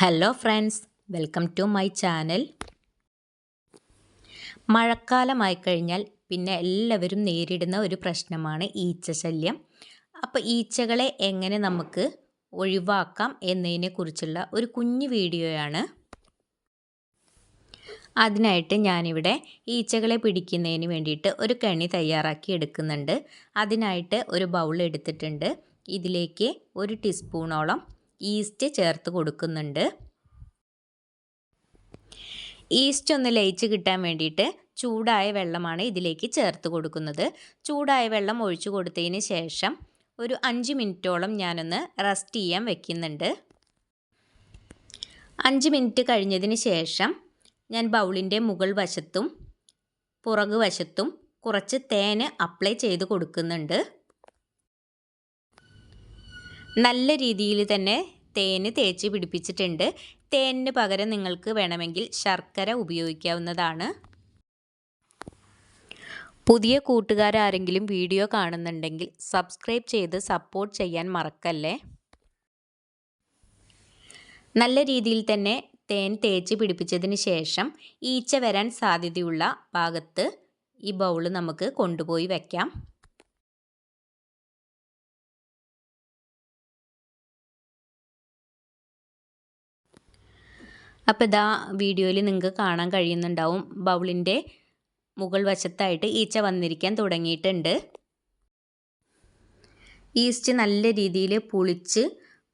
Hello friends welcome to my channel മഴക്കാലമായി കഴിഞ്ഞാൽ പിന്നെ എല്ലാവരും നേരിടുന്ന ഒരു പ്രശ്നമാണ് ഈച്ച ശല്യം അപ്പോൾ ഈച്ചകളെ എങ്ങനെ നമുക്ക് ഒഴിവാക്കാം എന്നതിനെക്കുറിച്ചുള്ള ഒരു കുഞ്ഞു വീഡിയോയാണ്. അതിനായിട്ട് ഞാനിവിടെ ഈച്ചകളെ പിടിക്കുന്നതിന് വേണ്ടിയിട്ട് ഒരു കെണി തയ്യാറാക്കി എടുക്കുന്നുണ്ട്. അതിനായിട്ട് ഒരു ബൗൾ എടുത്തിട്ടുണ്ട്. ഇതിലേക്ക് ഒരു ടീസ്പൂണോളം ഈസ്റ്റ് ചേർത്ത് കൊടുക്കുന്നുണ്ട്. ഈസ്റ്റ് ഒന്ന് ലയിച്ച് കിട്ടാൻ വേണ്ടിയിട്ട് ചൂടായ വെള്ളമാണ് ഇതിലേക്ക് ചേർത്ത് കൊടുക്കുന്നത്. ചൂടായ വെള്ളം ഒഴിച്ചു കൊടുത്തതിന് ശേഷം ഒരു അഞ്ച് മിനിറ്റോളം ഞാനൊന്ന് റെസ്റ്റ് ചെയ്യാൻ വെക്കുന്നുണ്ട്. അഞ്ച് മിനിറ്റ് കഴിഞ്ഞതിന് ശേഷം ഞാൻ ബൗളിന്റെ മുകൾ വശത്തും പുറകുവശത്തും കുറച്ച് തേന് അപ്ലൈ ചെയ്ത് കൊടുക്കുന്നുണ്ട്. നല്ല രീതിയിൽ തന്നെ തേൻ തേച്ച് പിടിപ്പിച്ചിട്ടുണ്ട്. തേനിന് പകരം നിങ്ങൾക്ക് വേണമെങ്കിൽ ശർക്കര ഉപയോഗിക്കാവുന്നതാണ്. പുതിയ കൂട്ടുകാരാരെങ്കിലും വീഡിയോ കാണുന്നുണ്ടെങ്കിൽ സബ്സ്ക്രൈബ് ചെയ്ത് സപ്പോർട്ട് ചെയ്യാൻ മറക്കല്ലേ? നല്ല രീതിയിൽ തന്നെ തേൻ തേച്ച് പിടിപ്പിച്ചതിന് ശേഷം ഈച്ച വരാൻ സാധ്യതയുള്ള ഭാഗത്ത് ഈ ബൗൾ നമുക്ക് കൊണ്ടുപോയി വയ്ക്കാം അപ്പോൾ ഇതാ വീഡിയോയിൽ നിങ്ങൾക്ക് കാണാൻ കഴിയുന്നുണ്ടാവും. ബൗളിന്റെ മുകൾ വശത്തായിട്ട് ഈച്ച വന്നിരിക്കാൻ തുടങ്ങിയിട്ടുണ്ട്. ഈസ്റ്റ് നല്ല രീതിയിൽ പുളിച്ച്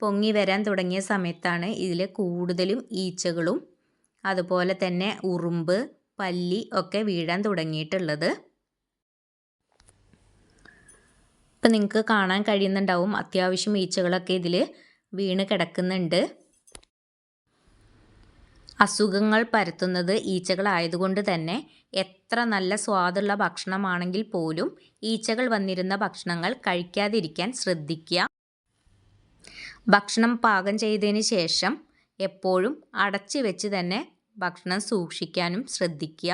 പൊങ്ങി വരാൻ തുടങ്ങിയ സമയത്താണ് ഇതിൽ കൂടുതലും ഈച്ചകളും അതുപോലെ തന്നെ ഉറുമ്പ് പല്ലി ഒക്കെ വീഴാൻ തുടങ്ങിയിട്ടുള്ളത്. ഇപ്പം നിങ്ങൾക്ക് കാണാൻ കഴിയുന്നുണ്ടാവും. അത്യാവശ്യം ഈച്ചകളൊക്കെ ഇതിൽ വീണ് കിടക്കുന്നുണ്ട്. അസുഖങ്ങൾ പരത്തുന്നത് ഈച്ചകളായതുകൊണ്ട് തന്നെ എത്ര നല്ല സ്വാദുള്ള ഭക്ഷണമാണെങ്കിൽ പോലും ഈച്ചകൾ വന്നിരുന്ന ഭക്ഷണങ്ങൾ കഴിക്കാതിരിക്കാൻ ശ്രദ്ധിക്കുക. ഭക്ഷണം പാകം ചെയ്തതിന് ശേഷം എപ്പോഴും അടച്ചു വെച്ച് തന്നെ ഭക്ഷണം സൂക്ഷിക്കാനും ശ്രദ്ധിക്കുക.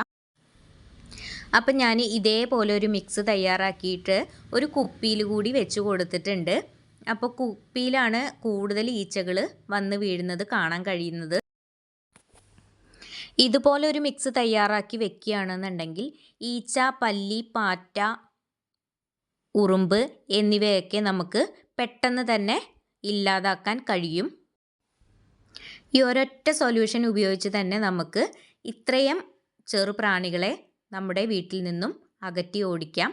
അപ്പം ഞാൻ ഇതേപോലെ ഒരു മിക്സ് തയ്യാറാക്കിയിട്ട് ഒരു കുപ്പിയിൽ കൂടി വെച്ച് കൊടുത്തിട്ടുണ്ട്. അപ്പോൾ കുപ്പിയിലാണ് കൂടുതൽ ഈച്ചകൾ വന്ന് വീഴുന്നത് കാണാൻ കഴിയുന്നത്. ഇതുപോലെ ഒരു മിക്സ് തയ്യാറാക്കി വെക്കുകയാണെന്നുണ്ടെങ്കിൽ ഈച്ച പല്ലി പാറ്റ ഉറുമ്പ് എന്നിവയൊക്കെ നമുക്ക് പെട്ടെന്ന് തന്നെ ഇല്ലാതാക്കാൻ കഴിയും. ഈ ഒരൊറ്റ സൊല്യൂഷൻ ഉപയോഗിച്ച് തന്നെ നമുക്ക് ഇത്രയും ചെറുപ്രാണികളെ നമ്മുടെ വീട്ടിൽ നിന്നും അകറ്റി ഓടിക്കാം.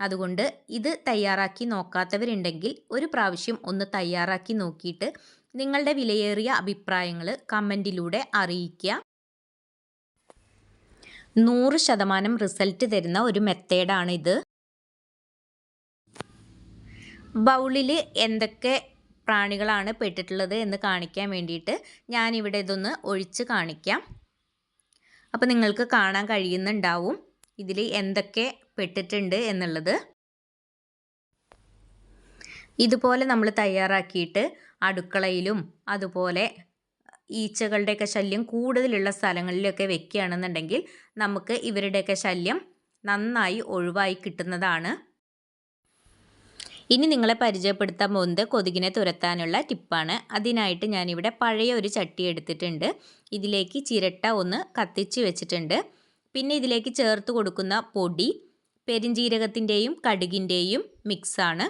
അതുകൊണ്ട് ഇത് തയ്യാറാക്കി നോക്കാത്തവരുണ്ടെങ്കിൽ ഒരു പ്രാവശ്യം ഒന്ന് തയ്യാറാക്കി നോക്കിയിട്ട് നിങ്ങളുടെ വിലയേറിയ അഭിപ്രായങ്ങൾ കമന്റിലൂടെ അറിയിക്കുക. നൂറ് ശതമാനം റിസൾട്ട് തരുന്ന ഒരു മെത്തേഡാണ് ഇത്. ബൗളിൽ എന്തൊക്കെ പ്രാണികളാണ് പെട്ടിട്ടുള്ളത് എന്ന് കാണിക്കാൻ വേണ്ടിയിട്ട് ഞാനിവിടെ ഇതൊന്ന് ഒഴിച്ച് കാണിക്കാം. അപ്പോൾ നിങ്ങൾക്ക് കാണാൻ കഴിയുന്നുണ്ടാവും ഇതിൽ എന്തൊക്കെ പെട്ടിട്ടുണ്ട് എന്നുള്ളത്. ഇതുപോലെ നമ്മൾ തയ്യാറാക്കിയിട്ട് അടുക്കളയിലും അതുപോലെ ഈച്ചകളുടെയൊക്കെ ശല്യം കൂടുതലുള്ള സ്ഥലങ്ങളിലൊക്കെ വെക്കുകയാണെന്നുണ്ടെങ്കിൽ നമുക്ക് ഇവരുടെയൊക്കെ ശല്യം നന്നായി ഒഴിവായി കിട്ടുന്നതാണ്. ഇനി നിങ്ങളെ പരിചയപ്പെടുത്താൻ പോകുന്നത് കൊതുകിനെ തുരത്താനുള്ള ടിപ്പാണ്. അതിനായിട്ട് ഞാനിവിടെ പഴയ ഒരു ചട്ടി എടുത്തിട്ടുണ്ട്. ഇതിലേക്ക് ചിരട്ട ഒന്ന് കത്തിച്ച് വെച്ചിട്ടുണ്ട്. പിന്നെ ഇതിലേക്ക് ചേർത്ത് കൊടുക്കുന്ന പൊടി പെരിഞ്ജീരകത്തിന്റെയും കടുകിന്റെയും മിക്സാണ്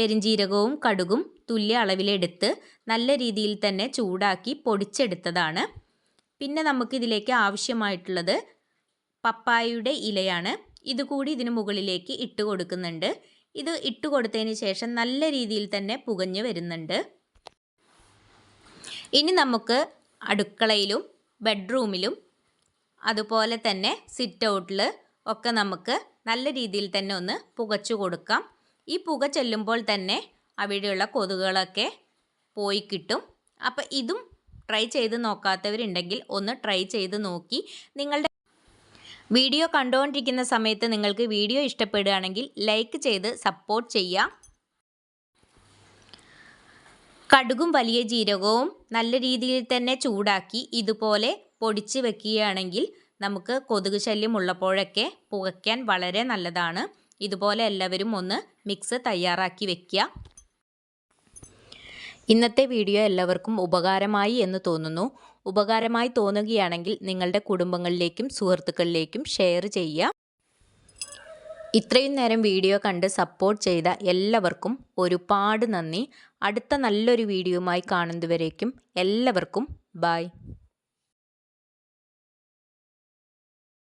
പെരിഞ്ജീരകവും കടുകും തുല്യ അളവിലെടുത്ത് നല്ല രീതിയിൽ തന്നെ ചൂടാക്കി പൊടിച്ചെടുത്തതാണ്. പിന്നെ നമുക്കിതിലേക്ക് ആവശ്യമായിട്ടുള്ളത് പപ്പായയുടെ ഇലയാണ്. ഇതുകൂടി ഇതിന് മുകളിലേക്ക് ഇട്ട് കൊടുക്കുന്നുണ്ട്. ഇത് ഇട്ട് കൊടുത്തതിന് ശേഷം നല്ല രീതിയിൽ തന്നെ പുകഞ്ഞു വരുന്നുണ്ട്. ഇനി നമുക്ക് അടുക്കളയിലും ബെഡ്റൂമിലും അതുപോലെ തന്നെ സിറ്റ് ഔട്ടിൽ ഒക്കെ നമുക്ക് നല്ല രീതിയിൽ തന്നെ ഒന്ന് പുകച്ചു കൊടുക്കാം. ഈ പുക ചെല്ലുമ്പോൾ തന്നെ അവിടെയുള്ള കൊതുകുകളൊക്കെ പോയി കിട്ടും. അപ്പം ഇതും ട്രൈ ചെയ്ത് നോക്കാത്തവരുണ്ടെങ്കിൽ ഒന്ന് ട്രൈ ചെയ്ത് നോക്കി. നിങ്ങളുടെ വീഡിയോ കണ്ടുകൊണ്ടിരിക്കുന്ന സമയത്ത് നിങ്ങൾക്ക് വീഡിയോ ഇഷ്ടപ്പെടുകയാണെങ്കിൽ ലൈക്ക് ചെയ്ത് സപ്പോർട്ട് ചെയ്യാം. കടുകും വലിയ ജീരകവും നല്ല രീതിയിൽ തന്നെ ചൂടാക്കി ഇതുപോലെ പൊടിച്ച് വെക്കുകയാണെങ്കിൽ നമുക്ക് കൊതുക് ശല്യം ഉള്ളപ്പോഴൊക്കെ പുകയ്ക്കാൻ വളരെ നല്ലതാണ്. ഇതുപോലെ എല്ലാവരും ഒന്ന് മിക്സ് തയ്യാറാക്കി വെക്കുക ഇന്നത്തെ വീഡിയോ എല്ലാവർക്കും ഉപകാരമായി എന്ന് തോന്നുന്നു. ഉപകാരമായി തോന്നുകയാണെങ്കിൽ നിങ്ങളുടെ കുടുംബങ്ങളിലേക്കും സുഹൃത്തുക്കളിലേക്കും ഷെയർ ചെയ്യുക ഇത്രയും നേരം വീഡിയോ കണ്ട് സപ്പോർട്ട് ചെയ്ത എല്ലാവർക്കും ഒരുപാട് നന്ദി. അടുത്ത നല്ലൊരു വീഡിയോയുമായി കാണുന്നതുവരേക്കും എല്ലാവർക്കും ബായ്